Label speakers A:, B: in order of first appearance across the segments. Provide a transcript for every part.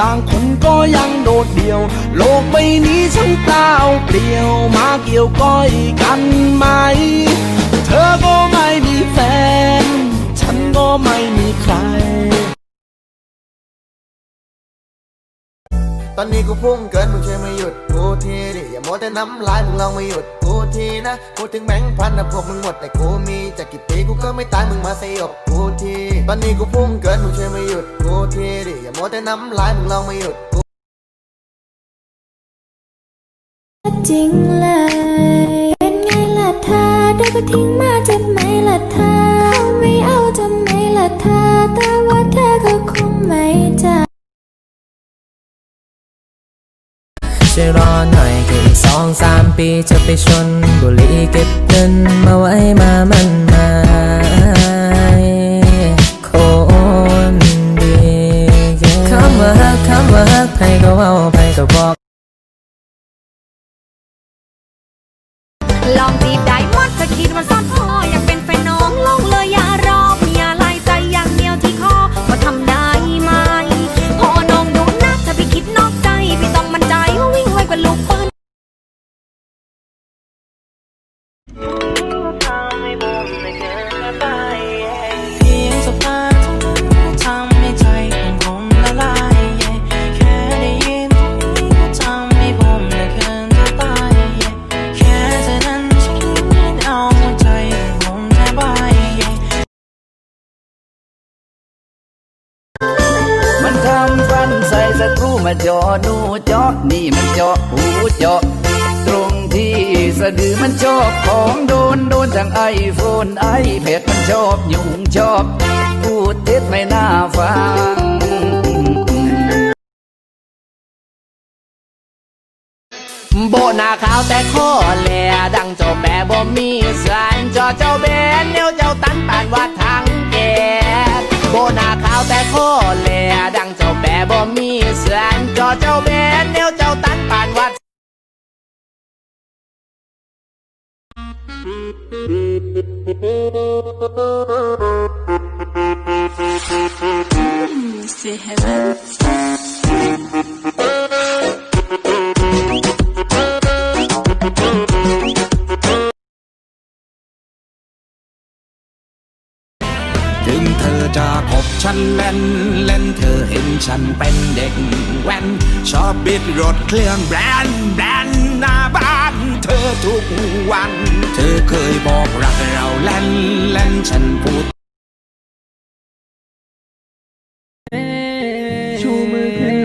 A: ต่างคนก็ยังโดดเดี่ยว โลกใบนี้ช่างเปล่าเปลี่ยวมาเกี่ยวก้อยกันไหม เธอก็ไม่มีแฟน
B: ตอนนี้กูพุ่งเกินมึงช่วยมาหยุดกูทีดิอย่าโมแต่น้ำลายมึงลองมาหยุดกูทีนะพูดถึงแบงค์พันนะพวกมึงหมดแต่กูมีจะกี่ปีกูก็ไม่ตายมึงมาสยบกูทีตอนนี้กูพุ่งเกินมึงช่วยมาหยุดกูทีดิอย่าโมแต่น้ำลายมึงลองมาหยุดกู
C: จริงเลยเป็นไงล่ะเธอเดี๋ยวก็ทิ้ง
D: ช่วยรอหน่อยแค่อีกสองสามปีจะไปชนบุรีเก็บเงินมาไว้มามันมาคนดีคำว่าฮักคำว่าฮักใครก็เว้าใครก็บอก
E: ลองจีบได้ มาเจาะดู
F: เจาะนี่มั
A: นเจาะหูเจาะตรงที่สะดือมันชอบของโดนโดนทั้งไอโฟนไอเพดมันชอบยุงชอบ พูดเท็จไม่น่าฟัง
D: โบนาขาวแต่ข้อแหลดังเจ้าแม่บ่มีสารจอเจ้าแบนเนียวเจ้าตันปานว่า อเจ้าแบนเนียวเจ้าตันปานว่า
F: Say heaven
A: ถึงเธอจะคบ ฉันเล่นเล่นเธอเห็นฉันเป็นเด็กแว้น ชอบบิดรถเครื่องแบรนด์แบรนด์หน้าบ้าน เธอทุกวัน เธอเคยบอกรักเราเล่นเล่นฉันพูด
F: ชูมือขึ้น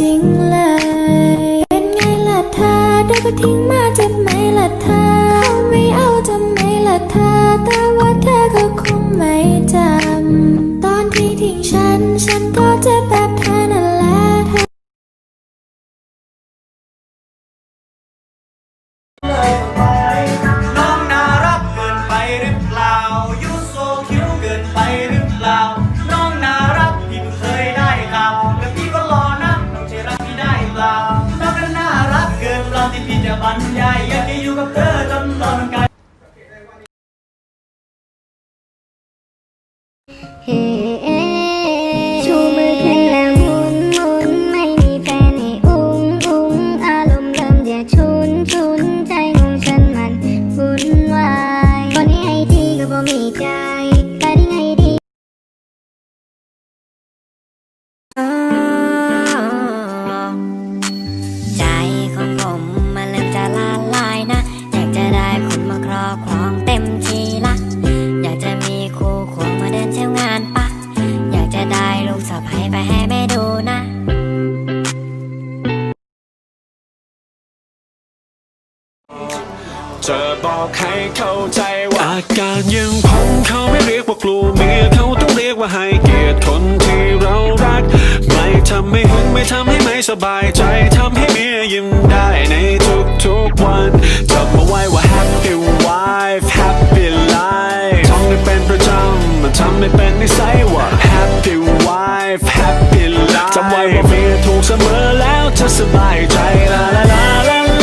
F: จ
C: ริงเลย เป็นไงล่ะเธอเดี๋ยก็ทิ้งมาจะไหมล่ะเธอเขาไม่เอาจะไหมล่ะเธอ แต่ว่าเธอก็คงไม่จำ ตอนที่ทิ้งฉัน ฉันก็จะแบบเธอนั่นแหละเธอ ชู
G: เข้าใจว่าอาการยังผมเขาไม่เรียกว่ากลัวเมียเขาต้องเรียกว่าให้เกียรติคนที่เรารัก ไม่ทำให้หึงไม่ทำให้ไม่สบายใจทำให้เมียยิ้มได้ในทุกๆวันจำมาไว้ว่า happy wife happy life ท่องให้เป็นประจำมันทำให้เป็นนิสัยว่า happy wife happy บิลลาจำไว้ว่าเมียถูกเสมอแล้วจะสบายใจลาลาลา